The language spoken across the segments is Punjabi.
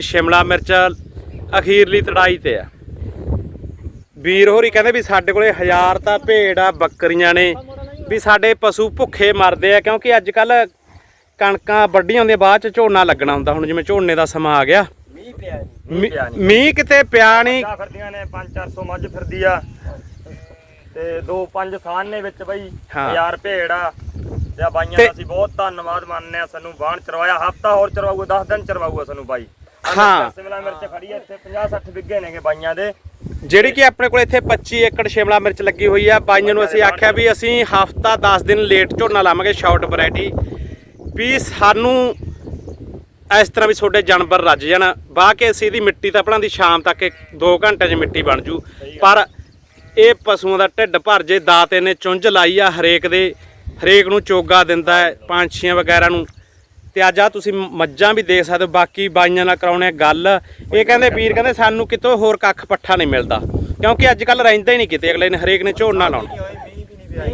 ਸ਼ਿਮਲਾ ਮਿਰਚ ਅਖੀਰਲੀ ਤੜਾਈ ਤੇ ਆ। ਵੀਰ ਹੋਰੀ ਕਹਿੰਦੇ ਵੀ ਸਾਡੇ ਕੋਲੇ ਹਜ਼ਾਰ ਤਾਂ ਭੇਡ ਆ ਬੱਕਰੀਆਂ ਨੇ। ਵੀ ਸਾਡੇ ਪਸ਼ੂ ਭੁੱਖੇ ਮਰਦੇ ਆ ਕਿਉਂਕਿ ਅੱਜ ਕੱਲ ਕਣਕਾਂ ਵੱਡੀਆਂ ਹੁੰਦੀਆਂ ਬਾਅਦ ਚ ਝੋਨਾ ਲੱਗਣਾ ਹੁੰਦਾ। ਹੁਣ ਜਿਵੇਂ ਝੋਨੇ ਦਾ ਸਮਾਂ ਆ ਗਿਆ। ਮੀਂਹ ਪਿਆ ਮੀਂਹ ਕਿਤੇ ਪਿਆ ਨਹੀਂ। ਫਿਰਦੀਆਂ ਨੇ 5-400 ਮੱਝ ਫਿਰਦੀ ਆ। ਤੇ ਦੋ ਪੰਜ ਸਾਨ ਨੇ ਵਿੱਚ ਬਈ ਹਾਂ। 1000 ਭੇੜ ਆ। ਤੇ ਬਾਈਆਂ ਦਾ ਅਸੀਂ ਬਹੁਤ ਧੰਨਵਾਦ ਮੰਨਦੇ ਆ ਸਾਨੂੰ ਬਾਣ ਚਰਵਾਇਆ ਹਫਤਾ ਹੋਰ ਚਰਵਾਊਗਾ 10 ਦਿਨ ਚਰਵਾਊਗਾ ਸਾਨੂੰ ਬਾਈ। ਹਾਂ। ਸ਼ਿਮਲਾ ਮਿਰਚ ਖੜੀ ਆ ਇੱਥੇ 50-60 ਵਿੱਗੇ ਨੇਗੇ ਬਾਈਆਂ ਦੇ। ਜਿਹੜੀ ਕਿ ਆਪਣੇ ਕੋਲ ਇੱਥੇ 25 ਏਕੜ ਸ਼ਿਮਲਾ ਮਿਰਚ ਲੱਗੀ ਹੋਈ ਆ। ਬਾਈਆਂ ਨੂੰ ਅਸੀਂ ਆਖਿਆ ਵੀ ਅਸੀਂ ਹਫਤਾ 10 ਦਿਨ ਲੇਟ ਝੋਨਾ ਲਾਵਾਂਗੇ ਸ਼ਾਰਟ ਵੈਰਾਈਟੀ। ਵੀ ਸਾਨੂੰ ਇਸ ਤਰ੍ਹਾਂ ਵੀ ਤੁਹਾਡੇ ਜਾਨਵਰ ਰੱਜ ਜਾਣ। ਬਾਹ ਕੇ ਅਸੀਂ ਇਹਦੀ ਮਿੱਟੀ ਤਾਂ ਆਪਣਾ ਦੀ ਸ਼ਾਮ ਤੱਕ 2 ਘੰਟੇ 'ਚ ਮਿੱਟੀ ਬਣ ਜੂ। ਪਰ ਇਹ ਪਸ਼ੂਆਂ ਦਾ ਢਿੱਡ ਭਰ ਜੇ ਦਾਤੇ ਨੇ ਚੁੰਝ ਲਾਈ ਆ ਹਰੇਕ ਦੇ। ਹਰੇਕ ਨੂੰ ਚੋਗਾ ਦਿੰਦਾ ਹੈ ਪੰਛੀਆਂ ਵਗੈਰਾ ਨੂੰ। ਤੇ ਅੱਜ ਆ ਤੁਸੀਂ ਮੱਝਾਂ ਵੀ ਦੇਖ ਸਕਦੇ ਹੋ ਬਾਕੀ ਬਾਈਆਂ ਨਾਲ ਕਰਾਉਣੇ ਗੱਲ। ਇਹ ਕਹਿੰਦੇ ਵੀਰ ਕਹਿੰਦੇ ਸਾਨੂੰ ਕਿਤੋਂ ਹੋਰ ਕੱਖ ਪੱਠਾ ਨਹੀਂ ਮਿਲਦਾ ਕਿਉਂਕਿ ਅੱਜ ਕੱਲ ਰਹਿੰਦਾ ਹੀ ਨਹੀਂ ਕਿਤੇ ਅਗਲੇ ਨੇ ਹਰੇਕ ਨੇ ਝੋਨਾ ਲਾਉਣਾ।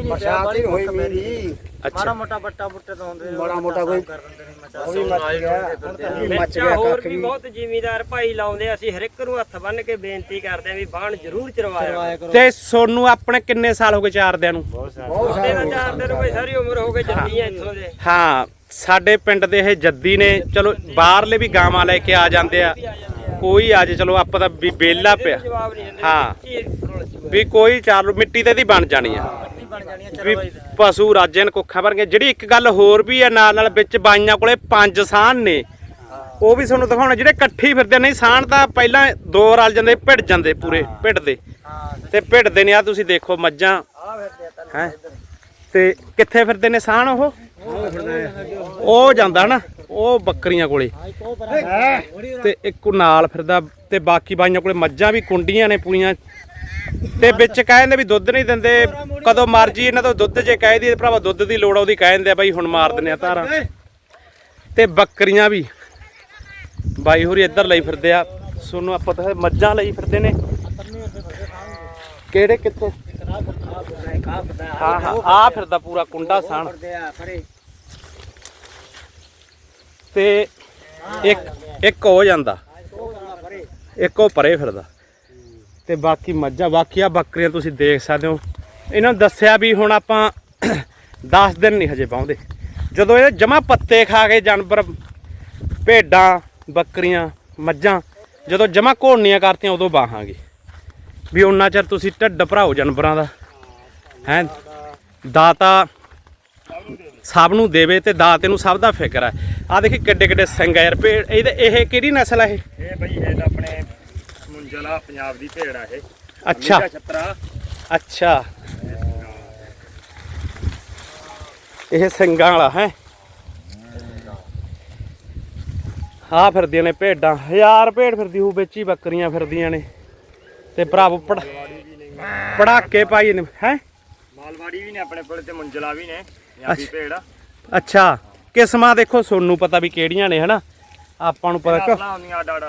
ਬਰਸਾਤ ਹੀ ਹੋਈ ਮੇਰੀ ਅੱਛਾ। ਮਾੜਾ ਮੋਟਾ ਬੱਟਾ ਬੁੱਟੇ ਤੋਂ ਹੁੰਦੇ ਮਾੜਾ ਮੋਟਾ ਕੋਈ ਉਹ ਵੀ ਮੱਚ ਗਿਆ ਉਹ ਵੀ ਮੱਚ ਗਿਆ ਹੋਰ ਕੱਖ ਵੀ। ਵੀ। ਬਹੁਤ ਜ਼ਿਮੀਦਾਰ ਭਾਈ ਲਾਉਂਦੇ ਅਸੀਂ ਹਰ ਇੱਕ ਨੂੰ ਹੱਥ ਬੰਨ ਕੇ ਬੇਨਤੀ ਕਰਦੇ ਆ ਵੀ ਬਾਣ ਜ਼ਰੂਰ ਚਰਵਾਇਆ ਕਰੋ। ਤੇ ਸੋਨੂੰ ਆਪਣੇ ਕਿੰਨੇ ਸਾਲ ਹੋ ਗਏ ਚਾਰਦਿਆਂ ਨੂੰ? ਬਹੁਤ ਉਹਦੇ ਨਾਲ ਚਾਰ ਦਿਨ ਕੋਈ ਸਾਰੀ ਉਮਰ ਹੋ ਗਈ ਆ ਇੱਥੋਂ ਦੇ। ਹਾਂ। ਸਾਡੇ ਪਿੰਡ ਦੇ ਇਹ ਜੱਦੀ ਨੇ ਚਲੋ ਬਾਹਰਲੇ ਵੀ ਗਾਵਾਂ ਲੈ ਕੇ ਆ ਜਾਂਦੇ ਆ। ਕੋਈ ਆ ਜੇ ਚਲੋ ਆਪਾਂ ਤਾਂ ਵੀ ਬੇਲਾ ਪਿਆ। ਹਾਂ। ਵੀ ਕੋਈ ਚਾਰ ਮਿੱਟੀ ਤੇ ਦੀ ਬਣ ਜਾਣੀ ਆ। ਵੀ ਪਸ਼ੂ ਰਾਜੇ ਨੇ ਕੁੱਖਾਂ ਵਰਗੇ ਜਿਹੜੀ ਇੱਕ ਗੱਲ ਹੋਰ ਵੀ ਆ ਨਾਲ ਨਾਲ ਵਿੱਚ ਬਾਈਆਂ ਕੋਲੇ ਪੰਜ ਸਾਨ ਨੇ। ਉਹ ਵੀ ਤੁਹਾਨੂੰ ਦਿਖਾਉਣਾ ਜਿਹੜੇ ਇਕੱਠੇ ਫਿਰਦੇ ਨਹੀਂ ਸਾਨ ਤਾਂ ਪਹਿਲਾਂ ਦੋ ਰਲ ਜਾਂਦੇ ਭਿੜ ਜਾਂਦੇ ਪੂਰੇ ਭਿੜ ਦੇ। ਹਾਂ ਤੇ ਭਿੜਦੇ ਨੇ ਆ ਤੁਸੀਂ ਦੇਖੋ ਮੱਝਾਂ। ਹੈ? ਤੇ ਕਿੱਥੇ ਫਿਰਦੇ ਨੇ ਸਾਨ ਉਹ? ਉਹ ਜਾਂਦਾ ਹਨਾ ਉਹ ਬੱਕਰੀਆਂ ਕੋਲੇ। ਤੇ ਇੱਕ ਨਾਲ ਫਿਰਦਾ, ਤੇ ਬਾਕੀ ਬਾਈਆਂ ਕੋਲੇ ਮੱਝਾਂ ਵੀ ਕੁੰਡੀਆਂ ਨੇ ਪੂਰੀਆਂ। ਤੇ ਵਿੱਚ ਕਹਿੰਦੇ ਵੀ ਦੁੱਧ ਨਹੀਂ ਦਿੰਦੇ, ਕਦੋਂ ਮਰਜ਼ੀ ਇਹਨਾਂ ਤੋਂ ਦੁੱਧ ਜੇ ਕਹਿ ਦੀ ਭਰਾਵਾ ਦੁੱਧ ਦੀ ਲੋੜ ਆ ਕਹਿ ਦਿੰਦੇ ਆ, ਬਾਈ ਹੁਣ ਮਾਰ ਦਿੰਦੇ ਆ ਧਾਰਾਂ। ਤੇ ਬੱਕਰੀਆਂ ਵੀ, ਬਾਈ ਹੋਰੀ ਇੱਧਰ ਲਈ ਫਿਰਦੇ ਆ। ਸੋਨੂੰ ਆਪਾਂ ਤਾਂ ਮੱਝਾਂ ਲਈ ਫਿਰਦੇ ਨੇ। ਕਿਹੜੇ ਕਿੱਥੇ? ਹਾਂ ਹਾਂ ਆ ਫਿਰਦਾ ਪੂਰਾ ਕੁੰਡਾ ਸਾਣ। ਤੇ ਇੱਕ ਇੱਕ ਹੋ ਜਾਂਦਾ। ਇੱਕ ਉਹ ਪਰੇ ਫਿਰਦਾ। ਤੇ ਬਾਕੀ ਮੱਝਾਂ, ਬਾਕੀ ਆ ਬੱਕਰੀਆਂ ਤੁਸੀਂ ਦੇਖ ਸਕਦੇ ਹੋ। ਇਹਨਾਂ ਨੂੰ ਦੱਸਿਆ ਵੀ ਹੁਣ ਆਪਾਂ 10 ਦਿਨ ਨਹੀਂ ਹਜੇ ਪਾਉਂਦੇ ਜਦੋਂ ਇਹ ਜਮਾ ਪੱਤੇ ਖਾ ਕੇ ਜਾਨਵਰ, ਭੇਡਾਂ, ਬੱਕਰੀਆਂ, ਮੱਝਾਂ, ਜਦੋਂ ਜਮਾ ਘੋੜਨੀਆਂ ਕਰਤੀਆਂ, ਉਦੋਂ ਬਾਹਾਂਗੇ ਵੀ ਉਹਨਾਂ ਚਿਰ ਤੁਸੀਂ ਢਿੱਡ ਭਰਾਓ ਜਾਨਵਰਾਂ ਦਾ। ਹੈ? ਦਾਤਾ ਸਭ ਨੂੰ ਦੇਵੇ ਤੇ ਦਾਤੇ ਨੂੰ ਸਭ ਦਾ ਫਿਕਰ ਹੈ। ਆ ਦੇਖੀ ਕਿੱਡੇ ਕਿੱਡੇ ਸਿੰਘ ਆ ਯਾਰ ਭੇਡ ਇਹਦੇ ਇਹ ਕਿਹੜੀ ਨਸਲ ਹੈ ਇਹ? ਇਹ ਬਈ ਇਹ ਤਾਂ ਆਪਣੇ ਮੁੰਜਲਾ ਪੰਜਾਬ ਦੀ ਭੇੜ ਆ ਇਹ। ਅੱਛਾ। ਅਮਰੀਕਾ ਛਤਰਾ। ਅੱਛਾ। ਇਹ ਸਿੰਘਾਂ ਵਾਲਾ ਹੈ? ਆ ਫਿਰਦੀਆਂ ਨੇ ਭੇਡਾਂ। ਹਜ਼ਾਰ ਭੇਡ ਫਿਰਦੀ ਹੂ ਵਿੱਚ ਹੀ ਬੱਕਰੀਆਂ ਫਿਰਦੀਆਂ ਨੇ। ਤੇ ਭਰਾਵੋ ਪੜ ਪੜਾਕੇ ਪਾਈ ਨੇ ਹੈ? ਮਾਲਵਾੜੀ ਵੀ ਨੇ ਆਪਣੇ ਕੋਲ ਤੇ ਮੁੰਜਲਾ ਵੀ ਨੇ। ਪੰਜਾਬੀ ਅੱਛਾ। ਭੇੜ ਆ? ਅੱਛਾ ਕਿਸਮਾਂ ਦੇਖੋ ਸੋਨੂੰ ਪਤਾ ਵੀ ਕਿਹੜੀਆਂ ਨੇ ਹਨਾ? ਆਪਾਂ ਨੂੰ ਪਤਾ ਨਸਲਾਂ ਹੁੰਦੀਆਂ ਅੱਡ ਅੱਡ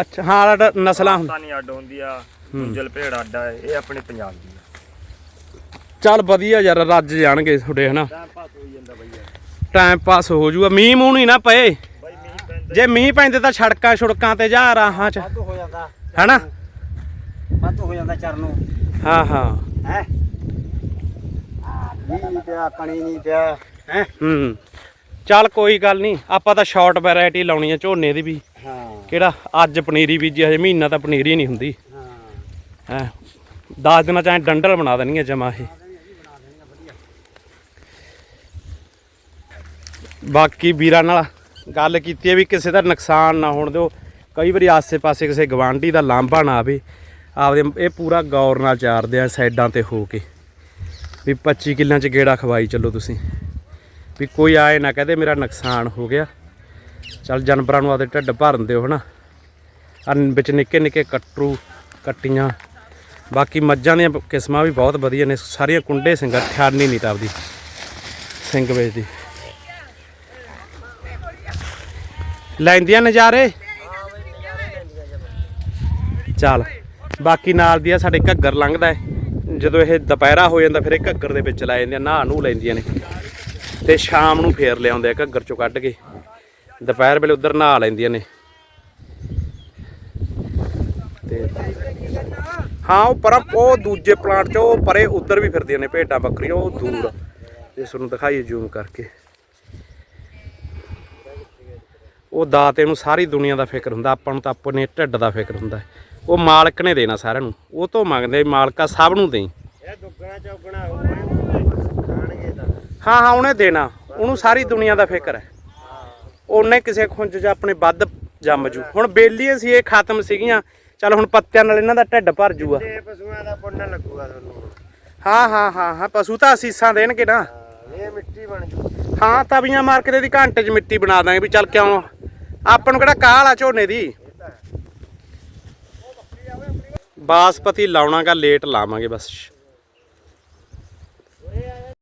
ਅੱਛਾ ਹਾਂ ਆਹ ਨਸਲਾਂ ਹੁੰਦੀਆਂ। ਪਾਕਿਸਤਾਨੀ ਅੱਡ ਹੁੰਦੀ ਆ ਮੁੰਜਲ ਭੇੜ ਅੱਡ ਆ ਇਹ ਆਪਣੇ ਪੰਜਾਬ ਦੀ ਆ। ਚੱਲ ਵਧੀਆ ਯਾਰ ਰੱਜ ਜਾਣਗੇ ਤੁਹਾਡੇ ਹਨਾ? ਟਾਈਮ ਪਾਸ ਹੋਈ ਜਾਂਦਾ ਬਈ ਯਾਰ। ਟਾਈਮ ਪਾਸ ਹੋ ਜਾਊਗਾ ਮੀਂਹ ਮੂੰਹ ਨਹੀਂ ਨਾ ਪਏ। ਜੇ ਮੀਂਹ ਪੈਂਦੇ ਤਾਂ ਸੜਕਾਂ ਛੁੜਕਾਂ ਤੇ ਜਾ ਰਾਹਾਂ 'ਚ। ਵਾਧੂ ਹੋ ਜਾਂਦਾ। ਹੈਨਾ? ਵਾਧੂ ਹੋ ਜਾਂਦਾ ਚਰਨ ਨੂੰ। ਹਾਂ ਹਾਂ। ਹੈ? ਵੀ ਨਹੀਂ ਪਿਆ ਕਣੀ ਨਹੀਂ ਪਿਆ ਹੈ? ਹੂੰ। ਚੱਲ ਕੋਈ ਗੱਲ ਨਹੀਂ ਆਪਾਂ ਤਾਂ ਸ਼ਾਰਟ ਵੈਰਾਈਟੀ ਲਾਉਣੀ ਆ ਝੋਨੇ ਦੀ ਵੀ। ਹਾਂ। ਕਿਹੜਾ ਅੱਜ ਪਨੀਰੀ ਬੀਜੀ ਹਜੇ ਮਹੀਨਾ ਤਾਂ ਪਨੀਰੀ ਨਹੀਂ ਹੁੰਦੀ। ਹਾਂ। ਹੈ। 10 ਦਿਨਾਂ ਚ ਐ ਡੰਡਲ ਬਣਾ ਦੇਣੀ ਆ ਜਮਾ ਇਹ। ਬਾਕੀ ਵੀਰਾਂ ਨਾਲ ਗੱਲ ਕੀਤੀ ਹੈ ਵੀ ਕਿਸੇ ਦਾ ਨੁਕਸਾਨ ਨਾ ਹੋਣ ਦਿਓ। ਕਈ ਵਾਰੀ ਆਸੇ-ਪਾਸੇ ਕਿਸੇ ਗਵਾਂਢੀ ਦਾ ਲਾਂਭਾ ਨਾ ਆਵੇ। ਆਪਦੇ ਇਹ ਪੂਰਾ ਗੌਰ ਨਾਲ ਚਾਰਦੇ ਆ ਸਾਈਡਾਂ ਤੇ ਹੋ ਕੇ। ਵੀ 25 ਕਿੱਲਾਂ ਚ ਗੇੜਾ ਖਵਾਈ ਚੱਲੋ ਤੁਸੀਂ। ਵੀ ਕੋਈ ਆਏ ਨਾ ਕਹਦੇ ਮੇਰਾ ਨੁਕਸਾਨ ਹੋ ਗਿਆ। ਚੱਲ ਜਾਨਵਰਾਂ ਨੂੰ ਆਪਦੇ ਢਿੱਡ ਭਰਨ ਦਿਓ ਹਨਾ। ਆ ਵਿੱਚ ਨਿੱਕੇ ਨਿੱਕੇ ਕਟਰੂ, ਕੱਟੀਆਂ। ਬਾਕੀ ਮੱਝਾਂ ਦੀਆਂ ਕਿਸਮਾਂ ਵੀ ਬਹੁਤ ਵਧੀਆ ਨੇ। ਸਾਰੀਆਂ ਕੁੰਡੇ ਸਿੰਘਾਂ ਠਾਨੀ ਨਹੀਂ ਟਾਪਦੀ ਸਿੰਘ ਵੇਚਦੀ। ਲੈਂਦੀਆਂ ਨਜ਼ਾਰੇ? ਚੱਲ। ਬਾਕੀ ਨਾਲ ਦੀ ਆ, ਸਾਡੇ ਘੱਗਰ ਲੰਘਦਾ ਹੈ ਜਦੋਂ ਇਹ ਦੁਪਹਿਰਾ ਹੋ ਜਾਂਦਾ, ਫਿਰ ਇਹ ਘੱਗਰ ਦੇ ਵਿੱਚ ਲੈ ਆ, ਨਹਾ ਨੂੰ ਲੈਂਦੀਆਂ ਨੇ ਤੇ ਸ਼ਾਮ ਨੂੰ ਫੇਰ ਲਿਆਉਂਦੇ ਆ ਘੱਗਰ ਚੋਂ ਕੱਢ ਕੇ ਦੁਪਹਿਰ ਵੇਲੇ ਉਧਰ ਨਹਾ ਲੈਂਦੀਆਂ ਨੇ ਤੇ ਹਾਂ, ਉਹ ਪਰ ਉਹ ਦੂਜੇ ਪਲਾਂਟ 'ਚ ਉਹ ਪਰੇ ਉੱਧਰ ਵੀ ਫਿਰਦੀਆਂ ਨੇ, ਭੇਡਾਂ ਬੱਕਰੀਆਂ, ਉਹ ਦੂਰ ਆ। ਜੇ ਤੁਹਾਨੂੰ ਦਿਖਾਈਏ ਜ਼ੂਮ ਕਰਕੇ ਉਹ ਦਾਤੇ ਨੂੰ ਸਾਰੀ ਦੁਨੀਆ ਦਾ ਫਿਕਰ ਹੁੰਦਾ, ਆਪਾਂ ਨੂੰ ਤਾਂ ਆਪਣੇ ਢਿੱਡ ਦਾ ਫਿਕਰ ਹੁੰਦਾ ਹੈ। ਉਹ ਮਾਲਕ ਨੇ ਦੇਣਾ ਸਾਰਿਆਂ ਨੂੰ। ਉਹ ਤੋਂ ਮੰਗਦੇ ਮਾਲਕਾ ਸਭ ਨੂੰ ਦੇਈ। ਇਹ ਦੁੱਗਣਾ ਚੌਗਣਾ ਹੋਊਗਾ ਖਾਣਗੇ ਤਾਂ। ਹਾਂ ਹਾਂ ਉਹਨੇ ਦੇਣਾ। ਉਹਨੂੰ ਸਾਰੀ ਦੁਨੀਆ ਦਾ ਫਿਕਰ ਹੈ। ਉਹਨੇ ਕਿਸੇ ਖੁੰਝ 'ਚ ਆਪਣੇ ਵੱਧ ਜੰਮ ਜੂ। ਹੁਣ ਬੇਲੀਆਂ ਸੀ ਇਹ ਖਤਮ ਸੀਗੀਆਂ। ਚੱਲ ਹੁਣ ਪੱਤਿਆਂ ਨਾਲ ਇਹਨਾਂ ਦਾ ਢਿੱਡ ਭਰ ਜੂਗਾ ਤੇ ਪਸ਼ੂਆਂ ਦਾ ਪੁੰਨ ਲੱਗੂਗਾ ਤੁਹਾਨੂੰ। ਹਾਂ ਹਾਂ ਹਾਂ ਹਾਂ ਪਸ਼ੂ ਤਾਂ ਅਸੀਸਾਂ ਦੇਣਗੇ ਨਾ। ਇਹ ਮਿੱਟੀ ਬਣ ਜੂ। ਹਾਂ ਤਵੀਆਂ ਮਾਰ ਕੇ ਦੀ ਘੰਟੇ 'ਚ ਮਿੱਟੀ ਬਣਾ ਦਾਂਗੇ ਵੀ ਚੱਲ ਕਿਉਂ? ਆਪਾਂ ਨੂੰ ਕਿਹੜਾ ਕਾਲ ਆ ਝੋਨੇ ਦੀ? ਬਾਸਪਤੀ ਲਾਉਣਾਗਾ ਲੇਟ ਲਾਵਾਂਗੇ ਬਸ।